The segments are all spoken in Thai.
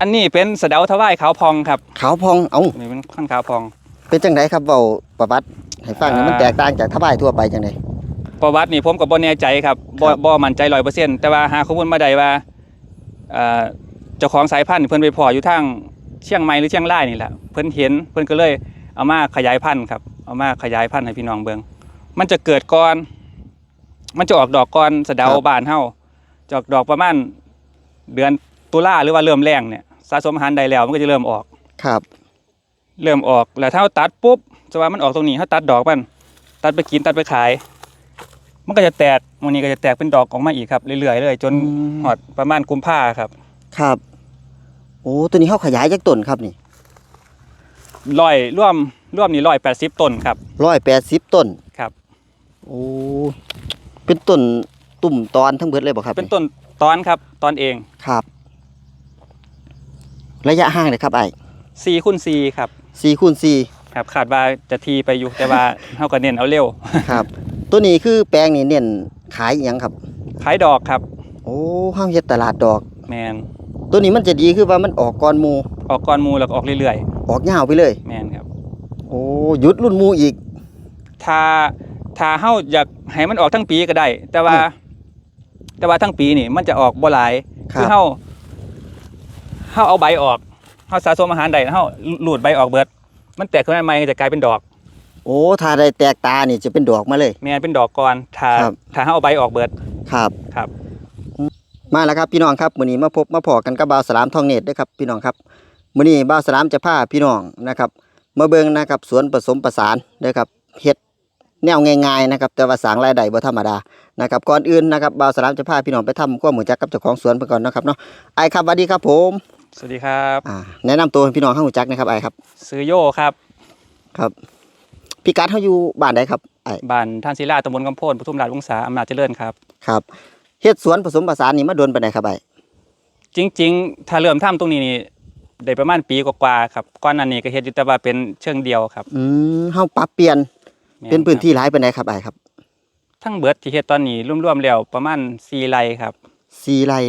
อันนี้เป็นสะเดาทวายขาวพองครับขาวพองเอ้านี่เป็นขั้นขาวพอง เป็นจังไดครับเว้าประวัติให้ฟังหน่อยอ่ามัมันแตกต่างจากทบายทั่วไปจังไดประวัตินี่ผมก็บ่แน่ใจครับบ่ครับบ่มั่นใจร้อยเปอร์เซ็นต์แต่ว่าหาข้อมูลมาได้ว่าเอ่อเจ้าของสายพันธุ์เพิ่นไปพออยู่ทางเชียงใหม่หรือเชียงรายนี่แหละเพิ่นเห็นเพิ่นก็เลยเอามาขยายพันธุ์ครับเอามาขยายพันธุ์ให้พี่น้องเบิ่งมันจะเกิดก่อนมันจะออกดอกก่อนสะเดาบ้านเฮาจะออกดอกประมาณเดือน ตุลาหรือว่าเริ่มแรงเนี่ยสะสมอาหารได้แล้วมันก็จะเริ่มออก ครับ เริ่มออกแล้วถ้าเราตัดปุ๊บจะว่ามันออกตรงนี้ถ้าตัดดอกมันตัดไปกินตัดไปขาย มันก็จะแตกวันนี้ก็จะแตกเป็นดอกออกมาอีกครับเรื่อยๆเลยจนอืม หอดประมาณกุมภาครับครับ โอ้ตัวนี้เฮาขยายจากต้นครับนี่ร้อยร่วมร่วมนี่ร้อยแปดสิบต้นครับ180ต้น ครับ โอ้เป็นต้นตุ่มตอนทั้งเบิดเลยบ่ครับเป็นต้นตอนครับตอนเองครับ ระยะห่างเลยครับไอ้สี่คูณสี่ครับ4คูณ4ครับขาดว่าจะทีไปอยู่แต่ว่าเฮาก็เน้นเอาเร็วครับ ตัวนี้คือแปลงนี่เน้นขายอหยังครับ ขายดอกครับ โอ้ห้ามเฮ็ดตลาดดอกแมนตัวนี้มันจะดีคือว่ามันออกก่อนหมู ออกก้อนหมูแล้วก็ออกเรื่อยออกยาวไปเลยๆแมนครับ โอ้หยุดรุ่นหมูอีก ถ้าถ้าเฮาอยากให้มันออกทั้งปีก็ได้ แต่ว่าอืมแต่ว่าทั้งปีนี่มันจะออกบ่หลายครับคือเฮา เฮาเอาใบออกเฮาสะสมอาหารได้เฮาหลูดใบออกเบิด มันแตกขึ้นมาใหม่ก็จะกลายเป็นดอก โอ้ถ้าได้แตกตานี่จะเป็นดอกมาเลย แม่นเป็นดอกก่อนถ้าครับ ถ้าเฮาเอาใบออกเบิดครับ ครับ มาแล้วครับพี่น้องครับมื้อนี้มาพบมาพอกันกับบ่าวสลามทองเนตรเด้อครับพี่น้องครับมื้อนี้บ่าวสลามจะพาพี่น้องนะครับมาเบิ่งนะครับสวนผสมประสานเด้อครับเฮ็ดแนวง่ายๆนะครับแต่ว่าสร้างรายได้บ่ธรรมดานะครับก่อนอื่นนะครับบ่าวสลามจะพาพี่น้องไปทำความรู้จักกับเจ้าของสวนไปก่อนเนาะครับเนาะไอ้ายครับสวัสดีครับผม สวัสดีครับอ่าแนะนำตัวให้พี่น้องให้รู้จักนะครับไอ้ายครับซื้อโยครับ ครับ พี่กัดเฮาอยู่บ้านใดครับไอ้ายบ้านท่านศิลาตำบลกำโพนปทุมราชวงศาอำนาจเจริญครับ ครับเฮ็ดสวนผสมประสานนี่มาโดนปานใดครับไอ้ายจริง ๆ ถ้าเริ่มทำตรงนี้นี่ได้ประมาณปีกว่าๆครับก่อนหน้านี้ก็เฮ็ดอยู่แต่ว่าเป็นเชิงเดียวครับ อืมเฮาปรับเปลี่ยนแม่เป็นพื้นครับที่หลายปานใดครับไอ้ายครับ ทั้งเบิดที่เฮ็ดตอนนี้รวมๆแล้วประมาณ4ไร่ครับสี่ไร่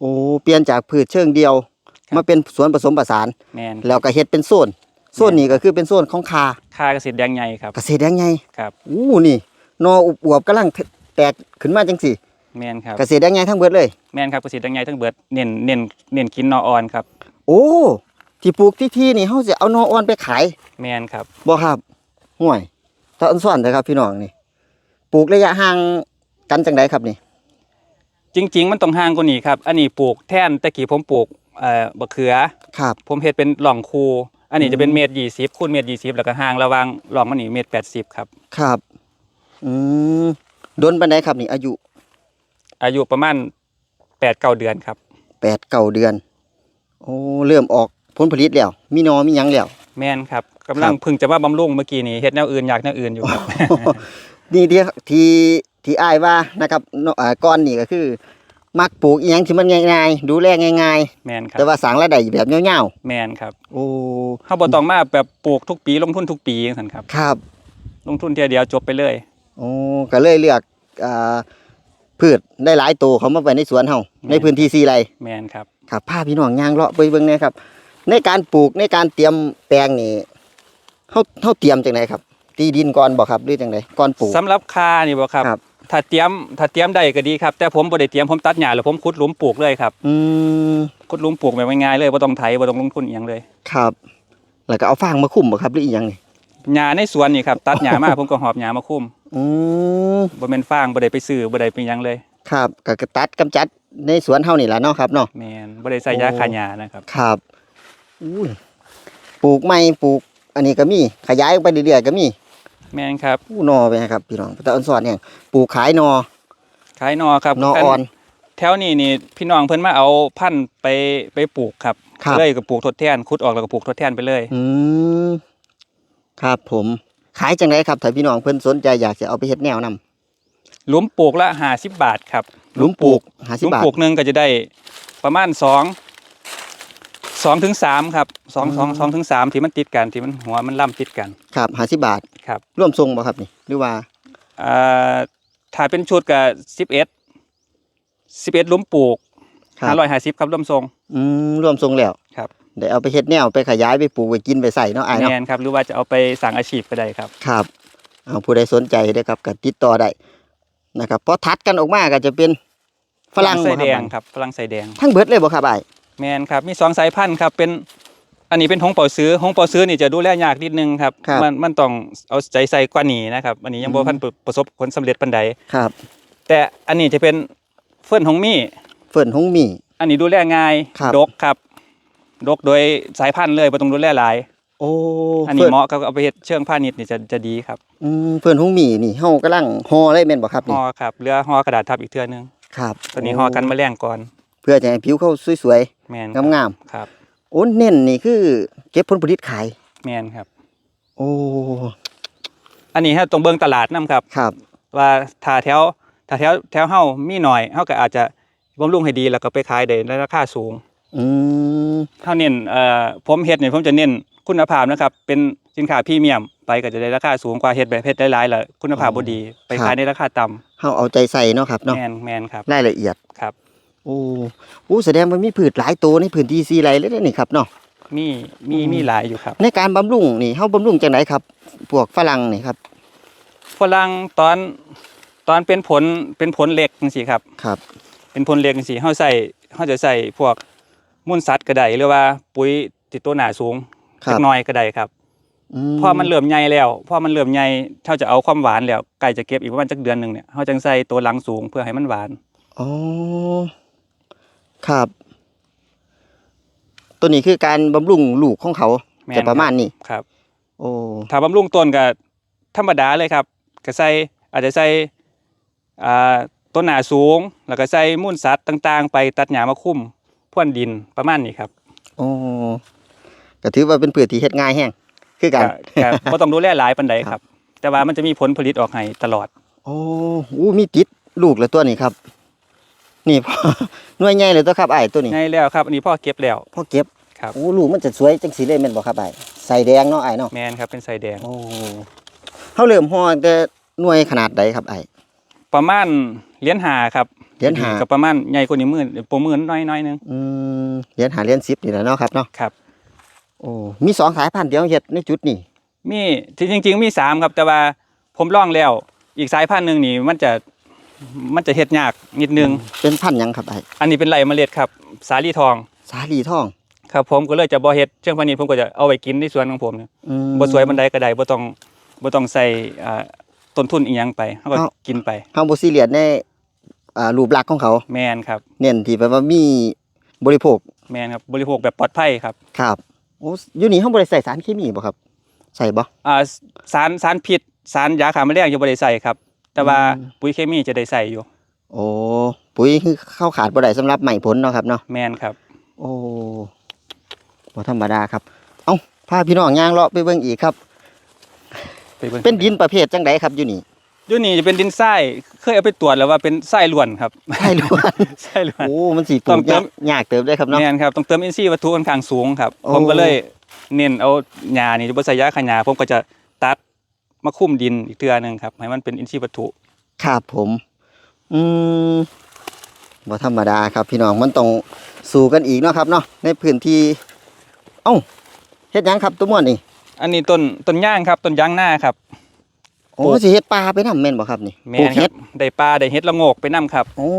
โอ้เปลี่ยนจากพืชเชิงเดียว ครับ มาเป็นสวนผสมผสาน แม่นแล้วก็เฮ็ดเป็นโซนโซนนี้ก็คือเป็นโซนของคาค่าเกษตรแดงใหญ่ครับเกษตรยังไงครับอู้นี่นออุบอวบกำลังแตกขึ้นมาจังสี่แม่นครับเกษตรยังไงทั้งเบิดเลย แม่นครับเกษตรแดงใหญ่ทั้งเบิดเน้นเน้นเน้นกินนออ่อนครับโอ้ ที่ปลูกที่ที่นี่เฮาสิเอานออ่อนไปขายแม่นครับบ่ครับห่วยถ้าอันซ่อนเด้อครับพี่น้องนี่ ปลูกระยะห่างกันจังไดครับนี่ จริง ๆ มันต้องห่างกว่านี้ครับ อันนี้ปลูกแท่นแต่กี้ผมปลูกเอ่อบักเขือ ครับ ผมเฮ็ดเป็นหล่องคูอันนี้อืมจะเป็นเมตรยี่สิบคูณเมตรยี่สิบแล้วก็ห่างระหว่างหล่องมันนี่เมตรแปดสิบครับ ครับ อืมโดนปานใดครับนี่อายุอายุประมาณแปดเก้าเดือนครับ แปดเก้าเดือน โอ้เริ่มออกผลผลิตแล้ว มีหนอมีหยังแล้ว แม่นครับกำลังครับ เพึ่งจะว่าบำรุงเมื่อกี้นี้เฮ็ดแนวอื่นอยากแนวอื่นอยู่ครับ นี่ที่ที่ ที่อ้ายว่านะครับเนาะอ่าก้อนนี่ก็คือ มักปลูกอีหยังที่มันง่าย ๆ ดูแลง่าย แม่นคๆ รับแต่ว่าสร้างรายได้แบบยาวแม่นครับๆโอ้เฮาบ่ต้องมาแบบปลูกทุกปีลงทุนทุกปีจังซั่นครับ ครับลงทุนเทียเดียวจบไปเลย โอ้ก็เลยเลือกอ่าพืชได้หลายตัวเขามาไว้ในสวนเฮาในพื้นที่สี่ไร่ แม่นครับ ครับพาพี่น้องย่างเลาะไปเบิ่งแหนะครับ ในการปลูกในการเตรียมแปลงนี่เฮาเฮาเตรียมจังไดครับ ตีดินก่อนบ่ครับหรือจังไดก่อนปลูก สำหรับคานี่บ่ครับ ครับ ถ้าเตรียมถ้าเตรียมได้ก็ดีครับแต่ผมบ่ได้เตรียมผมตัดหญ้าแล้วผมขุดหลุมปลูกเลยครับอืมขุดหลุมปลูกแบบง่ายๆเลยบ่ต้องไถบ่ต้องลงทุนอีหยังเลยครับ แล้วก็เอาฟางมาคุ้มบ่ครับหรืออีหยังนี่หญ้าในสวนนี่ครับตัดหญ้ามาผมก็หอบหญ้ามาคุมอืมบ่แม่นฟางบ่ได้ไปซื้อบ่ได้ไปหยังเลยครับก็กตัดกำจัดในสวนเฮานี่แหละเนาะครับเนาะแม่นบ่ได้ใส่ยาโอ้ฆ่าหญ้านะครับครับอุ้ยปลูกใหม่ปลูก อันนี้ก็มีขยายออกไปเรื่อยๆก็มี แม่นครับอู้นอไปนะครับพี่น้องแต่อันสอนเนี่ยปลูกขายนอ ขายนอครับนออ่อน แถวนี้นี่พี่น้องเพิ่นมาเอาพันธุ์ไปไปปลูกครับครับ เลยก็ปลูกทดแทนขุดออกแล้วก็ปลูกทดแทนไปเลย อืมครับผม ขายจังไดครับถ้าพี่น้องเพิ่นสนใจอยากจะเอาไปเฮ็ดแนวนํหลุมปลูกละ50บาทครับหลุมปลูกห50ลุมบาท ปลูกหนึงก็จะได้ประมาณ 2 2ถึง3ครับ2อืม2 2ถึง3ที่มันติดกันที่มันหัวมันล่ำติดกัน ครับ50บาทครับ ร่วมทรงบ่ครับนี่หรือว่าอ่าถ้าเป็นชุดก็11 11หลุมปลูกครับห้าร้อยห้าสิบครับร่วมทรงอืมรวมทรงแล้วครับได้เอาไปเฮ็ดแนวไปขยายไปปลูกไปกินไปใส่เนาะอ้ายแมเนาะนครับหรือว่าจะเอาไปสั่งอาชีพก็ได้ครับครับเอาผู้ใดสนใจเด้อครับก็ติดต่อได้นะครับพอทัดกันออกมาก็จะเป็นฝรั่งใส่บ่แดคงรับครับฝรั่งใส่แดงทั้งเบิดเลยบ่ครับอ้าย แมนครับมีสองสายพันธุ์ครับเป็นอันนี้เป็นหงเป่าซื้อหงเป่าซื้อนี่จะดูแลยากนิดนึงครับมันมันต้องเอาใจใส่กว่านี้นะครับอันนี้ยังบ่ทันประสบผลสำเร็จปานใดครับ แต่อันนี้จะเป็นเฟื่อนหงมี่เฟิ่นหงมีอันนี้ดูแลง่ายครับ ดกครับดกโดยสายพันธุ์เลยบ่ต้องดูแลหลาย โอ้อันนี้เฟิ่เหมาะกับเอาไปเฮ็ดเชิงพาณิชย์นี่จะจะดีครับอืมเฟิ่นหงมีนี่เฮากำลังห่อเลยแม่นบ่ครับห่นี่อครับเรือห่อกระดาษทับอีกเทื่อนึงครับตอนนี้ห่อกันแมลงก่อน เพื่อจะให้ผิวเขาสวยแมนๆงามครับๆโอ้เน้นนี่คือ เก็บผลผลิตขาย แมนครับ โอ้อันนี้ฮะตรงเบิงตลาดนํครับ ครับ ว่าถ้าแถวถ้าแถวแถวเฮามีหน่อยเฮาก็อาจจะบำรุงให้ดีแล้วก็ไปขายได้ในราคาสูงอืมเท่าเน้นเอ่อผมเฮ็ดเนี่ยผมจะเน้นคุณภาพนะครับเป็นสินค้าพรีเมียมไปก็จะได้ราคาสูงกว่าเฮ็ดแบบเฮ็ดหลายๆแล้วคุณภาพบ่ดีไปขายในราคาต่ำเฮาเอาใจใส่เนาะครับเนาะแมนแมนครับรายละเอียดครับ โอ้โอ้แสดงว่ามีพืชหลายตัวในพื้นที่ซีไรเลยเด้อนี่ครับเนาะมีมีอืมมีหลายอยู่ครับ ในการบำรุงนี่เฮาบำรุงจังไดครับพวกฝรั่งนี่ครับฝรั่งตอนตอนเป็นผลเป็นผลเล็กจังซี่ครับครับ เป็นผลเล็กจังซี่เฮาใส่เฮาจะใส่พวกมูลสัตว์ก็ได้หรือว่าปุ๋ยติดตัวหนาสูงครัจับกหน่อยก็ได้ครับอืพอมันเริ่มใหญ่แล้วพอมันเริ่มใหญ่เท่าจะเอาความหวานแล้วใกล้จะเก็บอีกประมาณจักเดือนหนึงเนี่ยเฮาจังใส่ตัวหลังสูงเพื่อให้มันหวานอ๋อ ครับ ตัวนี้คือการบำรุงลูกของเขาแม่นจะประมาณนี้ครับ โอ้ถ้าบำรุงต้นก็ธรรมดาเลยครับก็ใส่อาจจะใส่อ่าต้นหนาสูง แล้วก็ใส่มูลสัตว์ต่างๆ ไปตัดหญ้ามาคุ้มพ่นดินประมาณนี้ครับโอ้ก็ถือว่าเป็นพืชที่เฮ็ดง่ายแฮงคือกัน ก็ก็บ่ต้องดูแลหลายปานใดครับ แต่ว่ามันจะมีผลผลิตออกให้ตลอด โอ้อู้มีติดลูกแล้วตัวนี้ครับ นี่พ่อหน่วยใหญ่เลยตัวครับไอ้ายตัวนี้ง่ายแล้วครับอันนี้พ่อเก็บแล้ว พ่อเก็บครับ โอ้ลูกมันจะสวยจังสีเลยแม่นบ่ครับไอ้ายใส่แดงเนาะไอ้ายเนาะแมนครับเป็นไซแดง โอ้เฮาเริ่มห่อแต่หน่วยขนาดใดครับไอ้ายประมาณเหรียญหาครับเหรียญห้าก็ประมาณใหญ่กว่านี้มือปมือน้อยน้อยๆนึงอืมเหรียญหาเหรียญ10นี่แหละเนาะครับเนาะครับ โอ้มีสองสายพันธุ์เดียวเฮ็ดในจุดนี้ มีที่จริง ๆ มีสามครับ แต่ว่าผมลองแล้ว อีกสายพันธุ์หนึ่งนี่มันจะ มันจะเฮ็ดยากนิดนึง เป็นพันธุ์หยังครับไอ้ายอันนี้เป็นไรเมล็ดครับ สาลีทอง สาลีทองครับผมก็เลยจะบ่เฮ็ดเชิงพาณิชย์ผมก็จะเอาไว้กินในสวนของผมเนี่ยอืม บ่สวยบันไดก็ได้บ่ต้องบ่ต้องใส่อ่าต้นทุนอีหยังไปเฮาก็เอ้า กินไปเฮาบ่ซีเรียสในอ่ารูปลักษณ์ของเขา แมนครับ เน้นที่แบบว่ามีบริโภคแมนครับบริโภคแบบปลอดภัยครับครับโอ้อยู่นี่เฮาบ่ได้ใส่สารเคมีบ่ครับ ใส่บ่ อ่าสารสารพิษสารยาฆ่าแมลงยังบ่ได้ใส่ครับ แต่ว่าอืมปุ๋ยเคมีจะได้ใส่อยู่ โอ้ปุ๋ยคือเข้าขาดบ่ได้สำหรับไม้ผลเนาะครับเนาะแมนครับ โอ้บ่ธรรมดาครับ เอ้าพาพี่น้องย่างเลาะไปเบิ่งอีกครับ ไปเบิ่งเป็นดินประเภทจังไดครับอยู่นี่อยู่นี่จะเป็นดินทรายเคยเอาไปตรวจแล้วว่าเป็นทรายล้วนครับใช่ล้วนทรายล้วนโอ้มันสิปต้ลูองกเติยามกยากเติบได้ครับเนาะแมนครับต้องเติมอินทรีย์วัตถุค่อนข้างสูงครับโอ้ผมก็เลยเน้นเอาหญ้านี่บ่ใส่ยาฆ่าหญ้าผมก็จะตัด มาคุ้มดินอีกเทื่อหนึงครับให้มันเป็นอินทรีย์วัตถุครับผม อืมบ่ธรรมดาครับ พี่น้องมันต้องสู้กันอีกเนาะครับเนาะในพื้นที่ เอ้าเฮ็ดหยังครับตัวม่วนนี่อันนี้ต้นต้นย่างครับต้นยางหน้าครับ โอ้ปลูก สิเฮ็ดปลาไปนำแม่นบ่ครับนี่แมปลูกนคเฮ็รัดบได้ปลาได้เฮ็ดละโงกไปนํครับ โอ้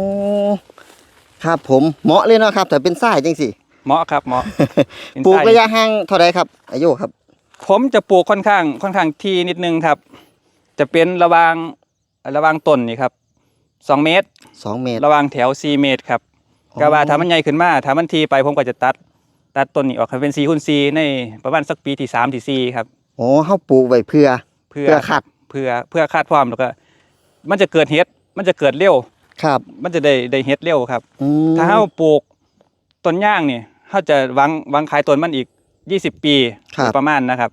ครับผมเหมาะเลยเนาะครับแต่เป็นทรายจังสิเหมาะครับเหมาะเป็นปลูกทาระยะห่างเท่าไรครับอายุครับ ผมจะปลูกค่อนข้างค่อนข้างที่นิดนึงครับ จะเป็นระหวางระหวางต้นนี่ครับสองเมตร2เมตร ระหวางแถวสี่เมตรครับอ๋อก็ว่าถ้ามันใหญ่ขึ้นมาถ้ามันทีไปผมก็จะตัด ตัดต้นนี้ออกให้เป็น4คูณ4ในประมาณสักปีที่3ที่4ครับโอ้เฮาปลูกไว้เพื่อเพื่อเพื่อคัดเพื่อเพื่อคาดความแล้วก็ มันจะเกิดเห็ดมันจะเกิดเร็วครับ มันจะได้ได้เห็ดเร็วครับอืมถ้าเฮาปลูกต้นย่างนี่เฮาจะวางวางขายต้นมันอีก 20ปีโดยประมาณนะครับ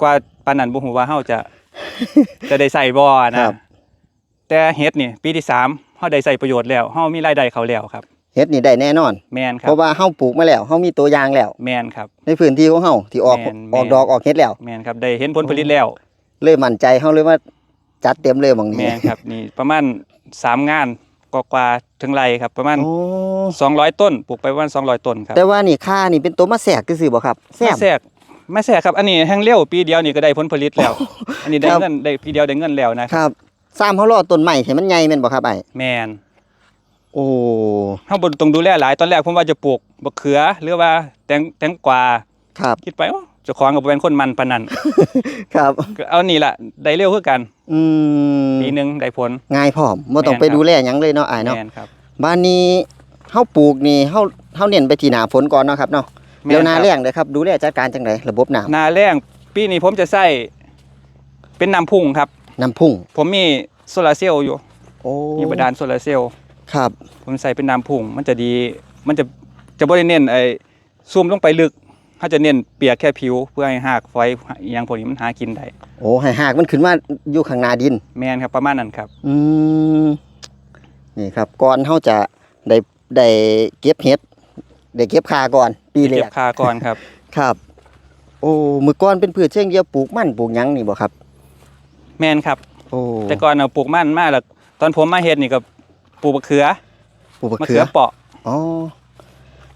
กว่าปานนั้นบ่ฮู้ว่าเฮาจะ จะได้ใส่บ่นะครับแต่เห็ดนี่ปีที่สามเฮาได้ใส่ประโยชน์แล้วเฮามีรายได้เขาแล้วครับ เฮ็ดนี่ได้แน่นอน แมนคเพรับราะว่าเฮาปลูกมาแล้วเฮามีตัวอย่างแล้ว แมนครับ ในพื้นที่ของเฮาที่ออกแม่นออกแม่นดอกออกเฮ็ดแล้ว แมนครับได้เห็นผลผลิตแล้ว เลยมั่นใจเฮาเลยว่าจัดเต็มเลยหม่องแมนี้ นครับ นี่ประมาณสามงาน กว่าๆถึงไรครับ ประมาณโอ้200ต้นปลูกไปประมาณ200ต้นครับแต่ว่านี่ค่านี่เป็นตัวมาแสกซื่อๆบ่ครับแซไม่ม แทรกไม่แทรกครับ อันนี้แห้งเร็วปีเดียวนี่ก็ได้ผลผลิตแล้ว อันนี้ได้ครับ เงินได้ปีเดียวได้เงินแล้วนะครับซ้ำเขารอต้นใหม่ให้มันใหญ่แม่นบ่ครับไอ้แมนโอ้ เฮาบ่ต้องดูแลหลายตอนแรกผมว่าจะปลูกบักเขือหรือว่าแตงแตงกวาครับ คิดไปโอ้เจ้าของก็บ่เป็นคนมันปานนั้น ครับ ก็เอานี่ล่ะได้เร็วคือกัน อืมปีหนึงได้ผล ง่ายพร้อมบ่ต้องแม่นไปครับดูแลหยังเลยเนาะไอ้เนาะแมนครับบ้านนี้เฮาปลูกนี่เฮาเฮาเน้นไปที่หน้าฝนก่อนเนาะครับเนาะแม่นเดี๋ยวหน้าครับแล้งเด้อครับ ดูแลจัดการจังไดระบบน้ำหนาแรงปีนี้ผมจะใส่เป็นน้ำพุ่งครับ น้ำพุ่ง ผมมีโซลาร์เซลล์อยู่ โอ้มีบาดาลโซลาร์เซลล์ ครับ ผมใส่เป็นน้ำพุ่งมันจะดี มันจะจะบ่ได้เน้นไอ้ซูมลงไปลึก เขาจะเน้นเปียกแค่ผิวเพื่อให้หากฝอยอหย่างพวกนี้มันหากินได้โอ้ให้หากมันขึ้นมาอยู่ข้างหน้าดิน แมนครับประมาณนั้นครับ อืมนี่ครับก่อนเฮาจะได้ได้เก็บเห็ดได้เก็บคาก่อนปีแรเก็กบคาก่อนครับ ครับ โอ้มื้อก่อนเป็นพืชเชิงเดียวปลูกมันปลูกหยังนี่บ่ครับ แมนครับ โอ้แต่ก่อนเอาปลูกมันมากแล้วตอนผมมาเฮ็ดนี่ก็ปลูกมะเขือปลูกมะมะเขืเขืออเปาะ อ๋อ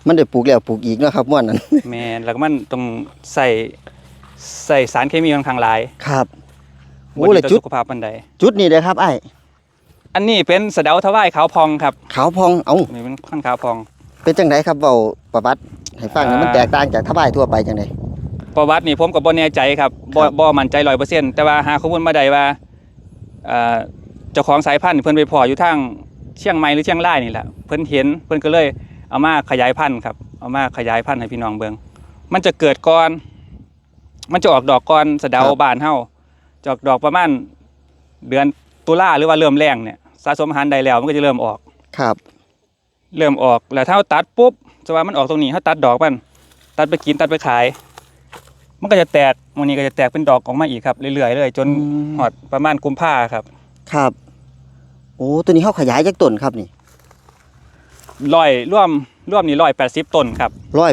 มันได้ปลูกแล้วปลูกอีกเนาะครับม่วนนั้น แมนแล้วก็มันต้องใส่ใส่สารเคมีค่อนข้างหลายครับโอ้บ่แล้ดีวต่อจุดสุขภาพปานใดจุดนี้เด้อครับไอ้อันนี้เป็นสะเดาทวายขาวพองครับขาวพองเอ้านี่เป็นขั้นขาวพอง เป็นจังไดครับเว้าประวัติให้ฟังหน่อยอ่ามั มันแตกต่างจากทบายทั่วไปจังได ประวัตินี่ผมก็บ่แน่ใจครับบ่ครับ บ่มั่นใจ100%แต่ว่าหาข้อมูลมาได้ว่าเอ่อเจ้าของสายพันธุ์เพิ่นไปเพออยู่ทางเชียงใหม่หรือเชียงรายนี่แหละเพิ่นเห็นเพิ่นก็เลย เอามาขยายพันธุ์ครับเอามาขยายพันธุ์ให้พี่น้องเบิ่งมันจะเกิดก่อน มันจะออกดอกก่อนสะเดาบ้านเฮาจะออกดอกประมาณเดือนตุลาหรือว่าเริ่มแรงเนี่ยสะสมอาหารได้แล้วมันก็จะเริ่มออกครับ เริ่มออกแล้วถ้าเราตัดปุ๊บจะว่ามันออกตรงนี้เขาตัดดอกมันตัดไปกินตัดไปขาย มันก็จะแตกวันนี้ก็จะแตกเป็นดอกออกมาอีกครับเรื่อยๆเลยจนอืมหอดประมาณกุมภาครับ ครับ โอ้ตัวนี้เฮาขยายจากต้นครับนี่ ร้อยร่วมร่วมนี่ร้อยแปดสิบต้นครับ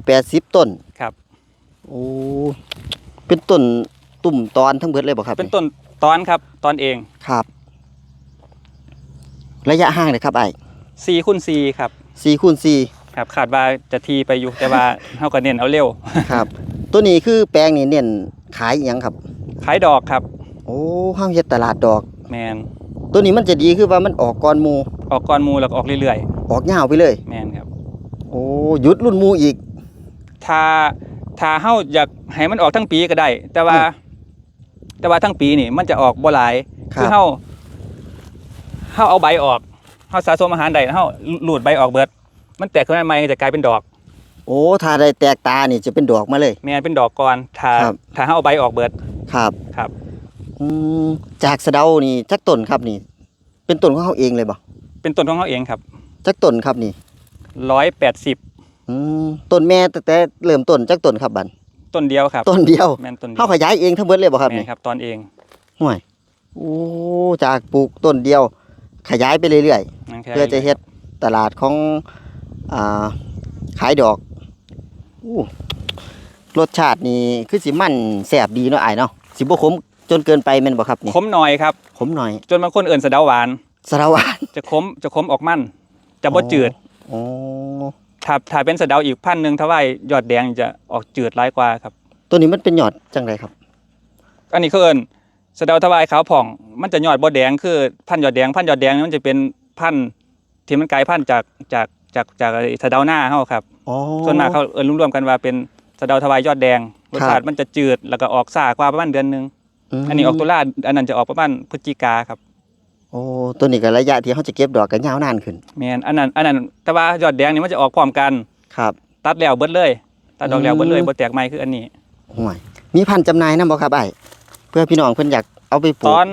180ต้นครับโอ้เป็นต้นตุ่มตอนทั้งเบิดเลยบ่ครับเป็นต้นตอนครับตอนเองครับ ระยะห่างเลยครับไอ้สี่คูณสี่ครับ4คูณ4ครับขาดว่าจะทีไปอยู่แต่ว่าเขาก็เน้นเอาเร็วครับ ตัวนี้คือแปลงนี่เน้นขายอิหยังครับ ขายดอกครับ โอ้ห้ามเฮ็ดตลาดดอกแมนตัวนี้มันจะดีคือว่ามันออกก่อนหมู ออกก้อนหมูแล้วก็ออกเรื่อย ออกยาวไปเลยๆแมนครับ โอ้หยุดรุ่นหมูอีก ถ้าถ้าเฮาอยากให้มันออกทั้งปีก็ได้ แต่ว่า อืมแต่ว่าทั้งปีนี่มันจะออกบ่หลายครับคือเฮาเฮาเอาใบออกเฮาสะสมอาหารได้เฮาหลูดใบออกเบิด มันแตกขึ้นมาใหม่ก็จะกลายเป็นดอก โอ้ถ้าได้แตกตานี่จะเป็นดอกมาเลย แม่นเป็นดอกก่อนถ้าครับ ถ้าเฮาเอาใบออกเบิด ครับครับ อืมจากสะเดานี่จักต้นครับนี่ เป็นต้นของเขาเองเลยบ่เป็นต้นของเฮาเองครับ จักต้นครับนี่180อืมต้นแม่ตั้งแต่เริ่มต้นจักต้นครับบัดต้นเดียวครับต้นเดียวแม่นต้นเดียเขาวขยายเองทั้งเบิดเลยบ่ครับแม่นี่นครับตอนเองห่วยโอ้จากปลูกต้นเดียว ขยายไปเรื่อยๆนั่นแค่เพื่อจะเฮ็ดตลาดของอ่าขายดอกอู้รสชาตินี่คือสิมันแซ่บดีเนาะอ้ายเนาะสิบ่ขมจนเกินไปแม่นบ่ครับนี่ขมหน่อยครับ ขมหน่อย จนบางคนเอิ่นสะเดาหวาน สารวานจะขมจะขมออกมัน จะบ่จืดโอ้ถ้าถ้าเป็นสะเดาอีกพันหนึ่งถ้าว่ายอดแดงจะออกจืดร้ายกว่าครับ ตัวนี้มันเป็นยอดจังไดครับ อันนี้คือเอินสะเดาทวายขาวผ่อง มันจะยอดบ่แดงคือพันธุ์ยอดแดงพันธุ์ยอดแดงนี่มันจะเป็นพันธุ์ที่มันกลายพันธุ์จากจากจากจากไอ้สะเดาหน้าเฮาครับอ๋อส่วนมากเขาเอินรวมๆกันว่าเป็นสะเดาทวายยอดแดงรสครับชาติมันจะจืดแล้วก็ออกซ่ากว่าประมาณเดือนหนึงมอันนี้ออกตุลาอันนั้นจะออกประมาณพฤศจิกาครับโอ้ตัวนี้ก็ระยะที่เขาจะเก็บดอกก็ยาวนานขึ้น แม่นอันนั้นอันนั้นแต่ว่ายอดแดงนี่มันจะออกพร้อมกัน ครับ ตัดแล้วเบิดเลย ตัดดอกแล้วเบิดเลยอืมบ่แตกใหม่คืออันนี้ห่วยมีพันธุ์จำหน่ายนํบ่ครับอ้ายเพื่อพี่น้องเพิ่นอยากเอาไปปลูตกอน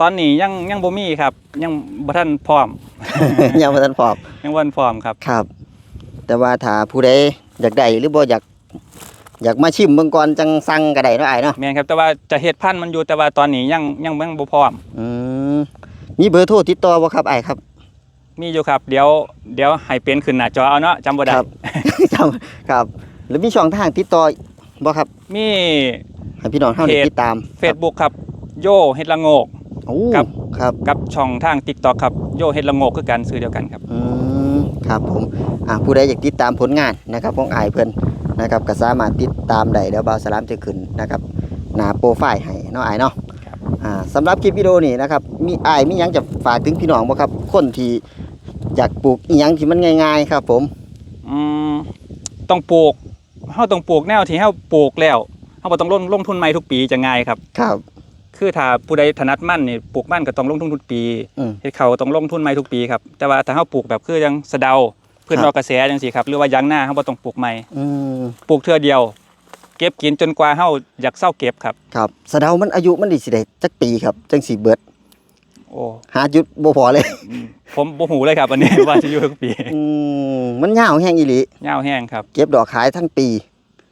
ตอนนี้ยังยังบ่มีครับ ยังบ่ทันพร้อมยังบ่ทันพร้อมยังบ่ทันพร้อมครับ ครับ แต่ว่าถ้าผู้ใดอยากได้หรือบ่อยาก อยากมาชิมเบิ่งก่อนจังสั่งก็ได้เนาะอ้ายเนาะแม่นครับแต่ว่าจะเฮ็ดพันธุ์มันอยู่แต่ว่าตอนนี้ยังยังยังบ่พร้อม อืม มีเบอร์โทรติดต่อบ่ครับอ้ายครับมีอยู่ครับ เดี๋ยวเดี๋ยวให้เป็นขึ้นหน้าจอเอาเนาะจำบ่ได้ครับครับครับแล้วมีช่องทางติดต่อบ่ครับ มีให้พี่น้องเฮาได้เพจติดตาม Facebook ครับ โยเฮ็ดละโงกโอ้ครับครับกับช่องทาง TikTok ครับโยเฮ็ดละโงกคือกันซื้อเดียวกันครับอืมครับผมอ่าผู้ใดอยากติดตามผลงานนะครับของอายเพิ่นนะครับก็สามารถติดตามได้เดี๋ยวบ่าวสลามจะขึ้นนะครับหน้าโปรไฟล์ให้เนาะอายเนาะครับ อ่าสำหรับคลิปวิดีโอนี้นะครับ มีอายมีหยังจะฝากถึงพี่น้องบ่ครับ คนที่อยากปลูกอีหยังที่มันง่ายๆครับ ผมอืมต้องปลูกเฮาต้องปลูกแนวที่เฮาปลูกแล้วเฮาบ่ต้องลงลงทุนใหม่ทุกปีจะง่ายครับ ครับ คือถ้าผู้ใดถนัดมั่นนี่ปลูกมั่นก็ต้องลงทุนทุกปีอืม เฮ็ดเขาวต้องลงทุนใหม่ทุกปีครับแต่ว่าถ้าเฮาปลูกแบบคือจังสะเดาพืชครับ นอกกระแสจังซี่ครับหรือว่ายางหน้าเฮาบ่ต้องปลูกใหม่อืมปลูกเทื่อเดียว เก็บกินจนกว่าเฮาอยากเศร้าเก็บครับ ครับสะเดามันอายุมันได้สิได้จักปีครับ จังสิเบิด โอ้หาจุดบ่พอเลยอืมผมบ่ฮู้เลยครับอันนี้ ว่าจะอยู่ทุกปีอืมมันยาวแห้งอีหลียาวแห้งครับ เก็บดอกขายทั้งปี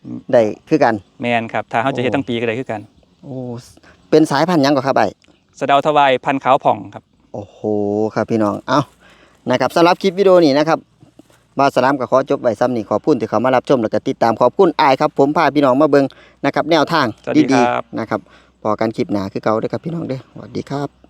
อืม ได้คือกัน แมนครับถ้าเฮาจะเฮ็ดทั้งปีก็ได้คือกันโอ้เป็นสายพันธุ์หยังก็ครับไอ้สะเดาทวายพันธุ์ขาวผ่องครับ โอ้โหครับพี่น้อง เอานะครับสำหรับคลิปวิดีโอนี้นะครับ บาวสลามก็ขอจบไว้ซ้ำนี่ขอบคุณที่เขามารับชมแล้วก็ติดตามขอบคุณอายครับ ผมพาพี่น้องมาเบิงนะครับ แนวทางสวัสดีครับ ๆนะครับพอกันคลิปหนาคือเก่าเด้อครับพี่น้องเด้อสวัสดีครับ